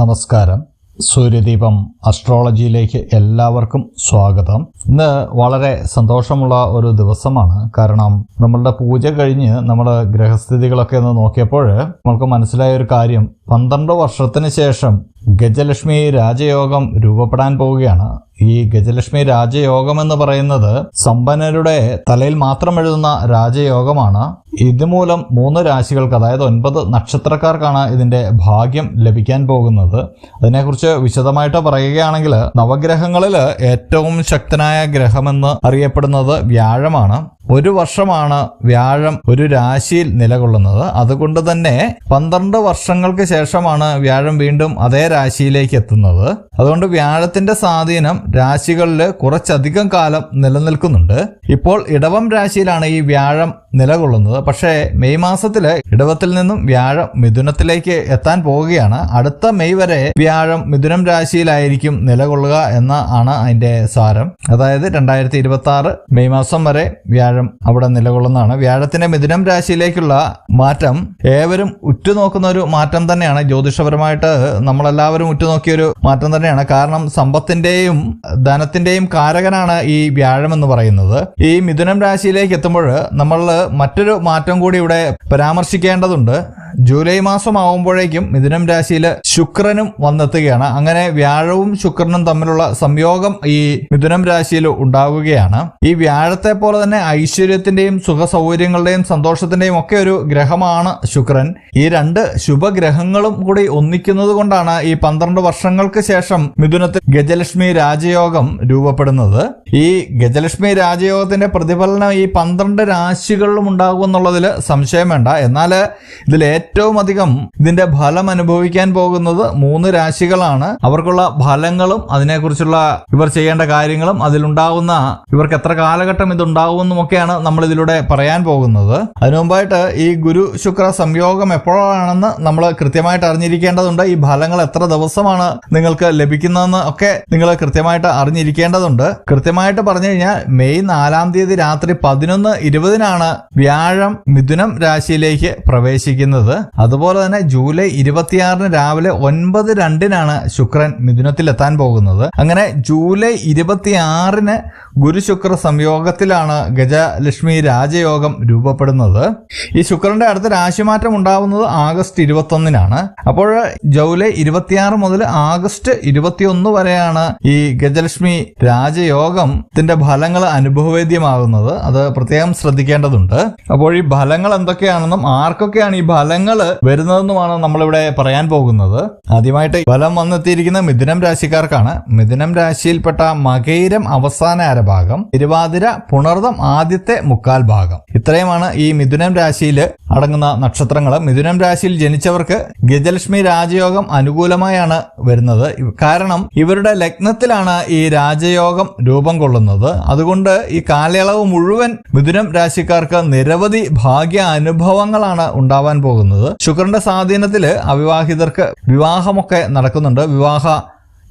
നമസ്കാരം. സൂര്യദീപം അസ്ട്രോളജിയിലേക്ക് എല്ലാവർക്കും സ്വാഗതം. ഇന്ന് വളരെ സന്തോഷമുള്ള ഒരു ദിവസമാണ്. കാരണം നമ്മളുടെ പൂജ കഴിഞ്ഞ് നമ്മൾ ഗ്രഹസ്ഥിതികളൊക്കെ ഒന്ന് നോക്കിയപ്പോൾ നമുക്ക് മനസ്സിലായ ഒരു കാര്യം. പന്ത്രണ്ട് വർഷത്തിന് ശേഷം ഗജലക്ഷ്മി രാജയോഗം രൂപപ്പെടാൻ പോവുകയാണ്. ഈ ഗജലക്ഷ്മി രാജയോഗം എന്ന് പറയുന്നത് സമ്പന്നരുടെ തലയിൽ മാത്രം എഴുതുന്ന രാജയോഗമാണ്. ഇതുമൂലം മൂന്ന് രാശികൾക്ക് അതായത് ഒൻപത് നക്ഷത്രക്കാർക്കാണ് ഇതിന്റെ ഭാഗ്യം ലഭിക്കാൻ പോകുന്നത്. അതിനെക്കുറിച്ച് വിശദമായിട്ട് പറയുകയാണെങ്കിൽ നവഗ്രഹങ്ങളിൽ ഏറ്റവും ശക്തനായ ഗ്രഹമെന്ന് അറിയപ്പെടുന്നത് വ്യാഴമാണ്. ഒരു വർഷമാണ് വ്യാഴം ഒരു രാശിയിൽ നിലകൊള്ളുന്നത്. അതുകൊണ്ട് തന്നെ പന്ത്രണ്ട് വർഷങ്ങൾക്ക് ശേഷമാണ് വ്യാഴം വീണ്ടും അതേ രാശിയിലേക്ക് എത്തുന്നത്. അതുകൊണ്ട് വ്യാഴത്തിന്റെ സ്വാധീനം രാശികളിൽ കുറച്ചധികം കാലം നിലനിൽക്കുന്നുണ്ട്. ഇപ്പോൾ ഇടവം രാശിയിലാണ് ഈ വ്യാഴം നിലകൊള്ളുന്നത്. പക്ഷേ മെയ് മാസത്തിൽ ഇടവത്തിൽ നിന്നും വ്യാഴം മിഥുനത്തിലേക്ക് എത്താൻ പോവുകയാണ്. അടുത്ത മെയ് വരെ വ്യാഴം മിഥുനം രാശിയിലായിരിക്കും നിലകൊള്ളുക എന്ന ആണ് അതിന്റെ സാരം. അതായത് രണ്ടായിരത്തി ഇരുപത്തി ആറ് മെയ് മാസം വരെ വ്യാഴം അവിടെ നിലകൊള്ളുന്നതാണ്. വ്യാഴത്തിന്റെ മിഥുനം രാശിയിലേക്കുള്ള മാറ്റം ഏവരും ഉറ്റുനോക്കുന്ന ഒരു മാറ്റം തന്നെയാണ്. ജ്യോതിഷപരമായിട്ട് നമ്മളെല്ലാവരും ഉറ്റുനോക്കിയ ഒരു മാറ്റം തന്നെയാണ്. കാരണം സമ്പത്തിന്റെയും ധനത്തിന്റെയും കാരകനാണ് ഈ വ്യാഴം എന്ന് പറയുന്നത്. ഈ മിഥുനം രാശിയിലേക്ക് എത്തുമ്പോൾ നമ്മൾ മറ്റൊരു മാറ്റം കൂടി ഇവിടെ പരാമർശിക്കേണ്ടതുണ്ട്. ജൂലൈ മാസം ആവുമ്പോഴേക്കും മിഥുനം രാശിയിൽ ശുക്രനും വന്നെത്തുകയാണ്. അങ്ങനെ വ്യാഴവും ശുക്രനും തമ്മിലുള്ള സംയോഗം ഈ മിഥുനം രാശിയിൽ ഉണ്ടാവുകയാണ്. ഈ വ്യാഴത്തെ പോലെ തന്നെ ഐശ്വര്യത്തിന്റെയും സുഖ സൗകര്യങ്ങളുടെയും സന്തോഷത്തിന്റെയും ഒക്കെ ഒരു ഗ്രഹമാണ് ശുക്രൻ. ഈ രണ്ട് ശുഭഗ്രഹങ്ങളും കൂടി ഒന്നിക്കുന്നത് കൊണ്ടാണ് ഈ പന്ത്രണ്ട് വർഷങ്ങൾക്ക് ശേഷം മിഥുനത്തിൽ ഗജലക്ഷ്മി രാജയോഗം രൂപപ്പെടുന്നത്. ഈ ഗജലക്ഷ്മി രാജയോഗത്തിന്റെ പ്രതിഫലനം ഈ പന്ത്രണ്ട് രാശികളിലും ഉണ്ടാകും എന്നുള്ളതിൽ സംശയം വേണ്ട. എന്നാൽ ഇതിൽ ഏറ്റവും അധികം ഇതിന്റെ ഫലം അനുഭവിക്കാൻ പോകുന്നത് മൂന്ന് രാശികളാണ്. അവർക്കുള്ള ഫലങ്ങളും അതിനെക്കുറിച്ചുള്ള ഇവർ ചെയ്യേണ്ട കാര്യങ്ങളും അതിലുണ്ടാകുന്ന ഇവർക്ക് എത്ര കാലഘട്ടം ഇതുണ്ടാകുമെന്നും ഒക്കെയാണ് നമ്മൾ ഇതിലൂടെ പറയാൻ പോകുന്നത്. അതിനു മുമ്പായിട്ട് ഈ ഗുരു ശുക്ര സംയോഗം എപ്പോഴാണെന്ന് നമ്മൾ കൃത്യമായിട്ട് അറിഞ്ഞിരിക്കേണ്ടതുണ്ട്. ഈ ഫലങ്ങൾ എത്ര ദിവസമാണ് നിങ്ങൾക്ക് ലഭിക്കുന്നതെന്ന് ഒക്കെ നിങ്ങൾ കൃത്യമായിട്ട് അറിഞ്ഞിരിക്കേണ്ടതുണ്ട്. കൃത്യമായിട്ട് പറഞ്ഞു കഴിഞ്ഞാൽ മെയ് നാലാം തീയതി രാത്രി പതിനൊന്ന് ഇരുപതിനാണ് വ്യാഴം മിഥുനം രാശിയിലേക്ക് പ്രവേശിക്കുന്നത്. അതുപോലെ തന്നെ ജൂലൈ ഇരുപത്തിയാറിന് രാവിലെ ഒൻപത് രണ്ടിനാണ് ശുക്രൻ മിഥുനത്തിൽ എത്താൻ പോകുന്നത്. അങ്ങനെ ജൂലൈ ഇരുപത്തിയാറിന് ഗുരുശുക്ര സംയോഗത്തിലാണ് ഗജലക്ഷ്മി രാജയോഗം രൂപപ്പെടുന്നത്. ഈ ശുക്രന്റെ അടുത്ത രാശിമാറ്റം ഉണ്ടാവുന്നത് ആഗസ്റ്റ് ഇരുപത്തൊന്നിനാണ്. അപ്പോൾ ജൂലൈ ഇരുപത്തിയാറ് മുതൽ ആഗസ്റ്റ് ഇരുപത്തിയൊന്ന് വരെയാണ് ഈ ഗജലക്ഷ്മി രാജയോഗത്തിന്റെ ഫലങ്ങൾ അനുഭവവേദ്യമാകുന്നത്. അത് പ്രത്യേകം ശ്രദ്ധിക്കേണ്ടതുണ്ട്. അപ്പോൾ ഈ ഫലങ്ങൾ എന്തൊക്കെയാണെന്നും ആർക്കൊക്കെയാണ് ഈ ഫലങ്ങൾ വരുന്നതെന്നുമാണ് നമ്മളിവിടെ പറയാൻ പോകുന്നത്. ആദ്യമായിട്ട് ഫലം വന്നെത്തിയിരിക്കുന്ന മിഥുനം രാശിക്കാർക്കാണ്. മിഥുനം രാശിയിൽപ്പെട്ട മകൈരം അവസാന അരഭാഗം തിരുവാതിര പുണർദം ആദ്യത്തെ മുക്കാൽ ഭാഗം. ഇത്രയുമാണ് ഈ മിഥുനം രാശിയിൽ അടങ്ങുന്ന നക്ഷത്രങ്ങൾ മിഥുനം രാശിയിൽ ജനിച്ചവർക്ക് ഗജലക്ഷ്മി രാജയോഗം അനുകൂലമായാണ് വരുന്നത്. കാരണം ഇവരുടെ ലഗ്നത്തിലാണ് ഈ രാജയോഗം രൂപം കൊള്ളുന്നത്. അതുകൊണ്ട് ഈ കാലയളവ് മുഴുവൻ മിഥുനം രാശിക്കാർക്ക് നിരവധി ഭാഗ്യ അനുഭവങ്ങളാണ് ഉണ്ടാവാൻ പോകുന്നത്. ശുക്രന്റെ സ്വാധീനത്തിൽ അവിവാഹിതർക്ക് വിവാഹമൊക്കെ നടക്കുന്നുണ്ട്. വിവാഹ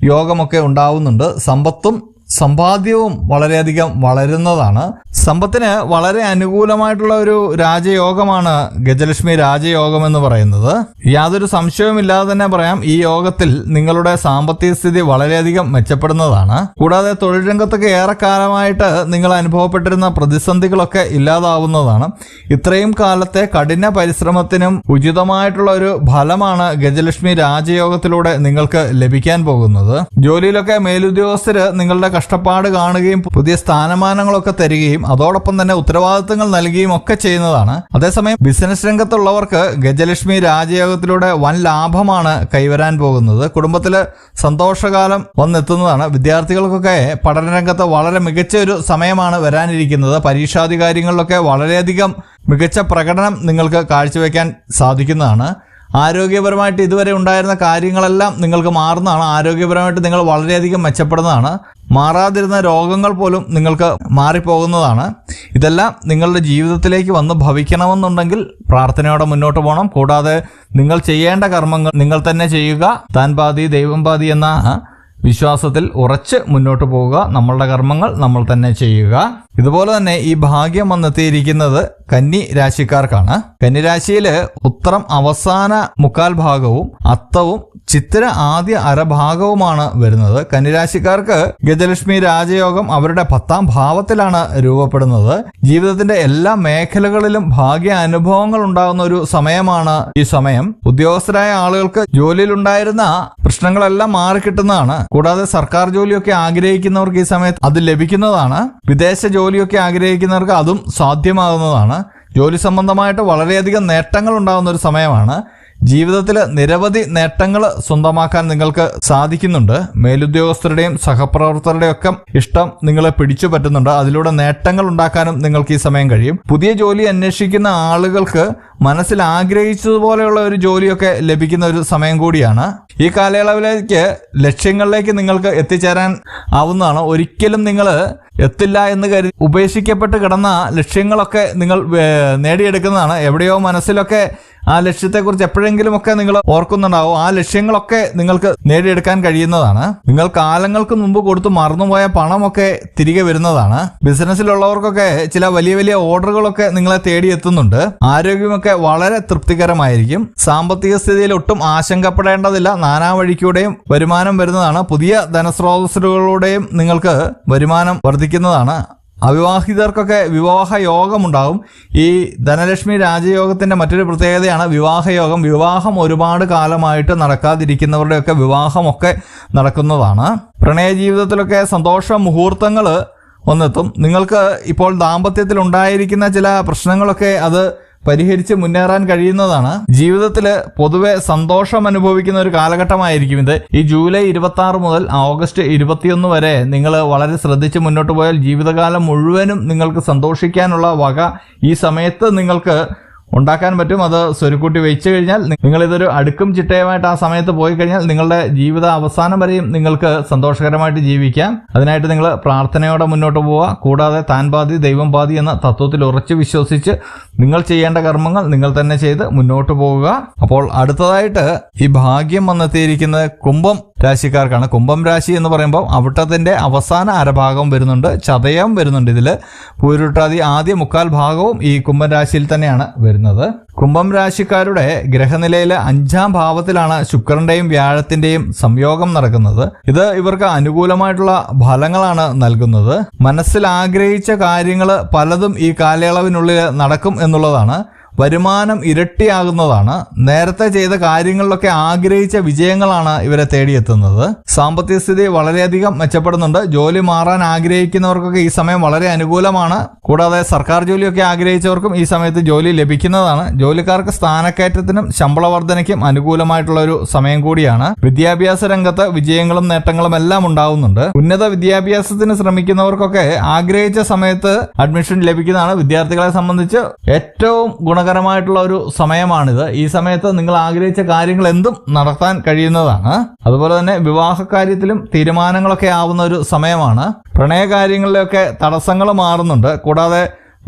യോഗമൊക്കെ ഉണ്ടാവുന്നുണ്ട്. സമ്പത്തും സമ്പാദ്യവും വളരെയധികം വളരുന്നതാണ്. സമ്പത്തിന് വളരെ അനുകൂലമായിട്ടുള്ള ഒരു രാജയോഗമാണ് ഗജലക്ഷ്മി രാജയോഗം എന്ന് പറയുന്നത്. യാതൊരു സംശയവുമില്ലാതെ തന്നെ പറയാം ഈ യോഗത്തിൽ നിങ്ങളുടെ സാമ്പത്തിക സ്ഥിതി വളരെയധികം മെച്ചപ്പെടുന്നതാണ്. കൂടാതെ തൊഴിൽ രംഗത്തൊക്കെ ഏറെക്കാലമായിട്ട് നിങ്ങൾ അനുഭവപ്പെട്ടിരുന്ന പ്രതിസന്ധികളൊക്കെ ഇല്ലാതാവുന്നതാണ്. ഇത്രയും കാലത്തെ കഠിന പരിശ്രമത്തിനും ഉചിതമായിട്ടുള്ള ഒരു ഫലമാണ് ഗജലക്ഷ്മി രാജയോഗത്തിലൂടെ നിങ്ങൾക്ക് ലഭിക്കാൻ പോകുന്നത്. ജോലിയിലൊക്കെ മേലുദ്യോഗസ്ഥര് നിങ്ങളുടെ കഷ്ടപ്പാട് കാണുകയും പുതിയ സ്ഥാനമാനങ്ങളൊക്കെ തരികയും അതോടൊപ്പം തന്നെ ഉത്തരവാദിത്തങ്ങൾ നൽകുകയും ഒക്കെ ചെയ്യുന്നതാണ്. അതേസമയം ബിസിനസ് രംഗത്തുള്ളവർക്ക് ഗജലക്ഷ്മി രാജയോഗത്തിലൂടെ വൻ ലാഭമാണ് കൈവരാൻ പോകുന്നത്. കുടുംബത്തിൽ സന്തോഷകാലം വന്നെത്തുന്നതാണ്. വിദ്യാർത്ഥികൾക്കൊക്കെ പഠനരംഗത്ത് വളരെ മികച്ച ഒരു സമയമാണ് വരാനിരിക്കുന്നത്. പരീക്ഷാധികാരികളിലൊക്കെ വളരെയധികം മികച്ച പ്രകടനം നിങ്ങൾക്ക് കാഴ്ചവെക്കാൻ സാധിക്കുന്നതാണ്. ആരോഗ്യപരമായിട്ട് ഇതുവരെ ഉണ്ടായിരുന്ന കാര്യങ്ങളെല്ലാം നിങ്ങൾക്ക് മാറുന്നതാണ്. ആരോഗ്യപരമായിട്ട് നിങ്ങൾ വളരെയധികം മെച്ചപ്പെടുന്നതാണ്. മാറാതിരുന്ന രോഗങ്ങൾ പോലും നിങ്ങൾക്ക് മാറിപ്പോകുന്നതാണ്. ഇതെല്ലാം നിങ്ങളുടെ ജീവിതത്തിലേക്ക് വന്ന് ഭവിക്കണമെന്നുണ്ടെങ്കിൽ പ്രാർത്ഥനയോടെ മുന്നോട്ട് പോകണം. കൂടാതെ നിങ്ങൾ ചെയ്യേണ്ട കർമ്മങ്ങൾ നിങ്ങൾ തന്നെ ചെയ്യുക. താൻ പാതി ദൈവം പാതി എന്ന വിശ്വാസത്തിൽ ഉറച്ച് മുന്നോട്ട് പോവുക. നമ്മളുടെ കർമ്മങ്ങൾ നമ്മൾ തന്നെ ചെയ്യുക. ഇതുപോലെ തന്നെ ഈ ഭാഗ്യം വന്നെത്തിയിരിക്കുന്നത് കന്നി രാശിക്കാർക്കാണ്. കന്നി രാശിയിൽ ഉത്തരം അവസാന മുക്കാൽ ഭാഗവും അത്തവും ചിത്ര ആദ്യ അരഭാഗവുമാണ് വരുന്നത്. കന്നിരാശിക്കാർക്ക് ഗജലക്ഷ്മി രാജയോഗം അവരുടെ പത്താം ഭാവത്തിലാണ് രൂപപ്പെടുന്നത്. ജീവിതത്തിന്റെ എല്ലാ മേഖലകളിലും ഭാഗ്യ അനുഭവങ്ങൾ ഉണ്ടാകുന്ന ഒരു സമയമാണ് ഈ സമയം. ഉദ്യോഗസ്ഥരായ ആളുകൾക്ക് ജോലിയിലുണ്ടായിരുന്ന പ്രശ്നങ്ങളെല്ലാം മാറിക്കിട്ടുന്നതാണ്. കൂടാതെ സർക്കാർ ജോലിയൊക്കെ ആഗ്രഹിക്കുന്നവർക്ക് ഈ സമയത്ത് അത് ലഭിക്കുന്നതാണ്. വിദേശ ജോലിയൊക്കെ ആഗ്രഹിക്കുന്നവർക്ക് അതും സാധ്യമാകുന്നതാണ്. ജോലി സംബന്ധമായിട്ട് വളരെയധികം നേട്ടങ്ങൾ ഉണ്ടാകുന്ന ഒരു സമയമാണ്. ജീവിതത്തിൽ നിരവധി നേട്ടങ്ങൾ സ്വന്തമാക്കാൻ നിങ്ങൾക്ക് സാധിക്കുന്നുണ്ട്. മേലുദ്യോഗസ്ഥരുടെയും സഹപ്രവർത്തകരുടെയും ഒക്കെ ഇഷ്ടം നിങ്ങളെ പിടിച്ചു പറ്റുന്നുണ്ട്. അതിലൂടെ നേട്ടങ്ങൾ ഉണ്ടാക്കാനും നിങ്ങൾക്ക് ഈ സമയം കഴിയും. പുതിയ ജോലി അന്വേഷിക്കുന്ന ആളുകൾക്ക് മനസ്സിൽ ആഗ്രഹിച്ചതുപോലെയുള്ള ഒരു ജോലിയൊക്കെ ലഭിക്കുന്ന ഒരു സമയം കൂടിയാണ്. ഈ കാലയളവിലേക്ക് ലക്ഷ്യങ്ങളിലേക്ക് നിങ്ങൾക്ക് എത്തിച്ചേരാൻ ആവുന്നതാണ്. ഒരിക്കലും നിങ്ങൾ എത്തില്ല എന്ന് കരുതി ഉപേക്ഷിക്കപ്പെട്ട് കിടന്ന ലക്ഷ്യങ്ങളൊക്കെ നിങ്ങൾ നേടിയെടുക്കുന്നതാണ്. എവിടെയോ മനസ്സിലൊക്കെ ആ ലക്ഷ്യത്തെക്കുറിച്ച് എപ്പോഴെങ്കിലുമൊക്കെ നിങ്ങൾ ഓർക്കുന്നുണ്ടാവും. ആ ലക്ഷ്യങ്ങളൊക്കെ നിങ്ങൾക്ക് നേടിയെടുക്കാൻ കഴിയുന്നതാണ്. നിങ്ങൾ കാലങ്ങൾക്ക് മുമ്പ് കൊടുത്ത് മറന്നുപോയ പണമൊക്കെ തിരികെ വരുന്നതാണ്. ബിസിനസ്സിലുള്ളവർക്കൊക്കെ ചില വലിയ വലിയ ഓർഡറുകളൊക്കെ നിങ്ങളെ തേടിയെത്തുന്നുണ്ട്. ആരോഗ്യമൊക്കെ വളരെ തൃപ്തികരമായിരിക്കും. സാമ്പത്തിക സ്ഥിതിയിൽ ഒട്ടും ആശങ്കപ്പെടേണ്ടതില്ല. നാനാ വഴിക്കൂടെയും വരുമാനം വരുന്നതാണ്. പുതിയ ധനസ്രോതസ്സുകളിലൂടെയും നിങ്ങൾക്ക് വരുമാനം വർദ്ധിക്കുന്നതാണ്. അവിവാഹിതർക്കൊക്കെ വിവാഹ യോഗമുണ്ടാകും. ഈ ധനലക്ഷ്മി രാജയോഗത്തിന്റെ മറ്റൊരു പ്രത്യേകതയാണ് വിവാഹയോഗം. വിവാഹം ഒരുപാട് കാലമായിട്ട് നടക്കാതിരിക്കുന്നവരുടെയൊക്കെ വിവാഹമൊക്കെ നടക്കുന്നതാണ്. പ്രണയ ജീവിതത്തിലൊക്കെ സന്തോഷ മുഹൂർത്തങ്ങൾ വന്നെത്തും. നിങ്ങൾക്ക് ഇപ്പോൾ ദാമ്പത്യത്തിൽ ഉണ്ടായിരിക്കുന്ന ചില പ്രശ്നങ്ങളൊക്കെ അത് പരിഹരിച്ച് മുന്നേറാൻ കഴിയുന്നതാണ്. ജീവിതത്തിൽ പൊതുവെ സന്തോഷം അനുഭവിക്കുന്ന ഒരു കാലഘട്ടമായിരിക്കും ഇത്. ഈ ജൂലൈ ഇരുപത്തി ആറ് മുതൽ ഓഗസ്റ്റ് ഇരുപത്തിയൊന്ന് വരെ നിങ്ങൾ വളരെ ശ്രദ്ധിച്ച് മുന്നോട്ട് പോയാൽ ജീവിതകാലം മുഴുവനും നിങ്ങൾക്ക് സന്തോഷിക്കാനുള്ള വക ഈ സമയത്ത് നിങ്ങൾക്ക് ഉണ്ടാക്കാൻ പറ്റും. അത് സ്വരുക്കൂട്ടി വെച്ച് കഴിഞ്ഞാൽ നിങ്ങൾ ഇതൊരു അടുക്കും ചിട്ടയുമായിട്ട് ആ സമയത്ത് പോയി കഴിഞ്ഞാൽ നിങ്ങളുടെ ജീവിത അവസാനം വരെയും നിങ്ങൾക്ക് സന്തോഷകരമായിട്ട് ജീവിക്കാം. അതിനായിട്ട് നിങ്ങൾ പ്രാർത്ഥനയോടെ മുന്നോട്ട് പോവുക. കൂടാതെ താൻ പാതി ദൈവം പാതി എന്ന തത്വത്തിൽ ഉറച്ചു വിശ്വസിച്ച് നിങ്ങൾ ചെയ്യേണ്ട കർമ്മങ്ങൾ നിങ്ങൾ തന്നെ ചെയ്ത് മുന്നോട്ട് പോവുക. അപ്പോൾ അടുത്തതായിട്ട് ഈ ഭാഗ്യം വന്നെത്തിയിരിക്കുന്നത് കുംഭം രാശിക്കാർക്കാണ്. കുംഭം രാശി എന്ന് പറയുമ്പോൾ അവിട്ടത്തിന്റെ അവസാന അരഭാഗം വരുന്നുണ്ട്. ചതയം വരുന്നുണ്ട് ഇതിൽ പൂരുട്ടാതി ആദ്യ മുക്കാൽ ഭാഗവും ഈ കുംഭം രാശിയിൽ തന്നെയാണ് വരുന്നത്. കുംഭം രാശിക്കാരുടെ ഗ്രഹനിലയിലെ അഞ്ചാം ഭാവത്തിലാണ് ശുക്രന്റെയും വ്യാഴത്തിന്റെയും സംയോഗം നടക്കുന്നത്. ഇത് ഇവർക്ക് അനുകൂലമായിട്ടുള്ള ഫലങ്ങളാണ് നൽകുന്നത്. മനസ്സിൽ ആഗ്രഹിച്ച കാര്യങ്ങൾ പലതും ഈ കാലയളവിനുള്ളിൽ നടക്കും എന്നുള്ളതാണ് വരുമാനം ഇരട്ടിയാകുന്നതാണ്. നേരത്തെ ചെയ്ത കാര്യങ്ങളിലൊക്കെ ആഗ്രഹിച്ച വിജയങ്ങളാണ് ഇവരെ തേടിയെത്തുന്നത്. സാമ്പത്തിക സ്ഥിതി വളരെയധികം മെച്ചപ്പെടുന്നുണ്ട്. ജോലി മാറാൻ ആഗ്രഹിക്കുന്നവർക്കൊക്കെ ഈ സമയം വളരെ അനുകൂലമാണ്. കൂടാതെ സർക്കാർ ജോലിയൊക്കെ ആഗ്രഹിച്ചവർക്കും ഈ സമയത്ത് ജോലി ലഭിക്കുന്നതാണ്. ജോലിക്കാർക്ക് സ്ഥാനക്കയറ്റത്തിനും ശമ്പള വർധനയ്ക്കും അനുകൂലമായിട്ടുള്ള ഒരു സമയം കൂടിയാണ്. വിദ്യാഭ്യാസ രംഗത്ത് വിജയങ്ങളും നേട്ടങ്ങളും എല്ലാം ഉണ്ടാവുന്നുണ്ട്. ഉന്നത വിദ്യാഭ്യാസത്തിന് ശ്രമിക്കുന്നവർക്കൊക്കെ ആഗ്രഹിച്ച സമയത്ത് അഡ്മിഷൻ ലഭിക്കുന്നതാണ് വിദ്യാർത്ഥികളെ സംബന്ധിച്ച് ഏറ്റവും ഗുണകരമായിട്ടുള്ള ഒരു സമയമാണിത്. ഈ സമയത്ത് നിങ്ങൾ ആഗ്രഹിച്ച കാര്യങ്ങൾ എന്തും നടത്താൻ കഴിയുന്നതാണ്. അതുപോലെ തന്നെ വിവാഹ കാര്യത്തിലും തീരുമാനങ്ങളൊക്കെ ആവുന്ന ഒരു സമയമാണ്. പ്രണയകാര്യങ്ങളിലൊക്കെ തടസ്സങ്ങൾ മാറുന്നുണ്ട്. കൂടാതെ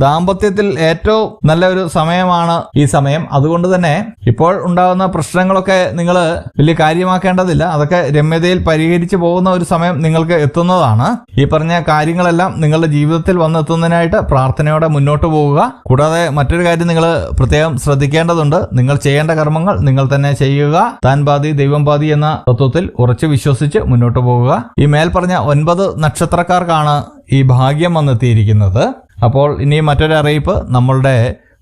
ദാമ്പത്യത്തിൽ ഏറ്റവും നല്ല ഒരു സമയമാണ് ഈ സമയം. അതുകൊണ്ട് തന്നെ ഇപ്പോൾ ഉണ്ടാകുന്ന പ്രശ്നങ്ങളൊക്കെ നിങ്ങൾ വലിയ കാര്യമാക്കേണ്ടതില്ല. അതൊക്കെ രമ്യതയിൽ പരിഹരിച്ചു പോകുന്ന ഒരു സമയം നിങ്ങൾക്ക് എത്തുന്നതാണ്. ഈ പറഞ്ഞ കാര്യങ്ങളെല്ലാം നിങ്ങളുടെ ജീവിതത്തിൽ വന്നെത്തുന്നതിനായിട്ട് പ്രാർത്ഥനയോടെ മുന്നോട്ട് പോവുക കൂടാതെ മറ്റൊരു കാര്യം നിങ്ങൾ പ്രത്യേകം ശ്രദ്ധിക്കേണ്ടതുണ്ട്. നിങ്ങൾ ചെയ്യേണ്ട കർമ്മങ്ങൾ നിങ്ങൾ തന്നെ ചെയ്യുക. താൻ പാതി ദൈവം പാതി എന്ന തത്വത്തിൽ ഉറച്ചു വിശ്വസിച്ച് മുന്നോട്ട് പോവുക ഈ മേൽ പറഞ്ഞ ഒൻപത് നക്ഷത്രക്കാർക്കാണ് ഈ ഭാഗ്യം വന്നെത്തിയിരിക്കുന്നത്. അപ്പോൾ ഇനി മറ്റൊരു അറിയിപ്പ്. നമ്മളുടെ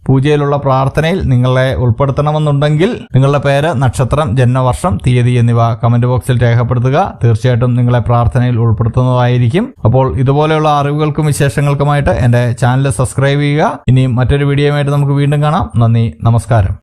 പൂജയിലുള്ള പ്രാർത്ഥനയിൽ നിങ്ങളെ ഉൾപ്പെടുത്തണമെന്നുണ്ടെങ്കിൽ നിങ്ങളുടെ പേര് നക്ഷത്രം ജന്മവർഷം തീയതി എന്നിവ കമന്റ് ബോക്സിൽ രേഖപ്പെടുത്തുക. തീർച്ചയായിട്ടും നിങ്ങളെ പ്രാർത്ഥനയിൽ ഉൾപ്പെടുത്തുന്നതായിരിക്കും. അപ്പോൾ ഇതുപോലെയുള്ള അറിവുകൾക്കും വിശേഷങ്ങൾക്കുമായിട്ട് എന്റെ ചാനൽ സബ്സ്ക്രൈബ് ചെയ്യുക. ഇനി മറ്റൊരു വീഡിയോയുമായിട്ട് നമുക്ക് വീണ്ടും കാണാം. നന്ദി നമസ്കാരം.